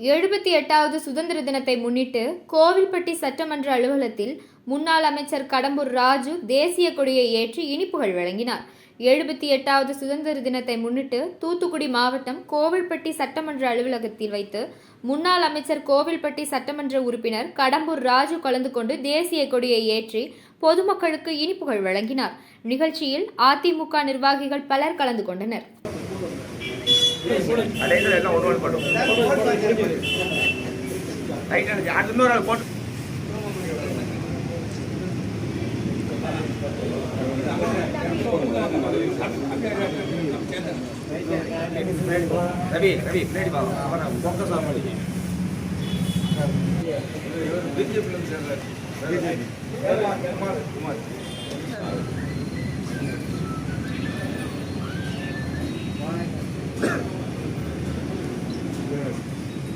எழுபத்தி எட்டாவது சுதந்திர தினத்தை முன்னிட்டு கோவில்பட்டி சட்டமன்ற அலுவலகத்தில் முன்னாள் அமைச்சர் கடம்பூர் ராஜு தேசிய கொடியை ஏற்றி இனிப்புகள் வழங்கினார். எழுபத்தி எட்டாவது சுதந்திர தினத்தை முன்னிட்டு தூத்துக்குடி மாவட்டம் கோவில்பட்டி சட்டமன்ற அலுவலகத்தில் வைத்து முன்னாள் அமைச்சர் கோவில்பட்டி சட்டமன்ற உறுப்பினர் கடம்பூர் ராஜு கலந்து கொண்டு தேசிய கொடியை ஏற்றி பொதுமக்களுக்கு இனிப்புகள் வழங்கினார். நிகழ்ச்சியில் அதிமுக நிர்வாகிகள் பலர் கலந்து கொண்டனர். லைட்டில் ரவி ரவி பின்னாடி பாருங்க. அவன் ஃபோக்கஸ் ஆக மாட்டேங்குது பிஜேபி குமார் குமார்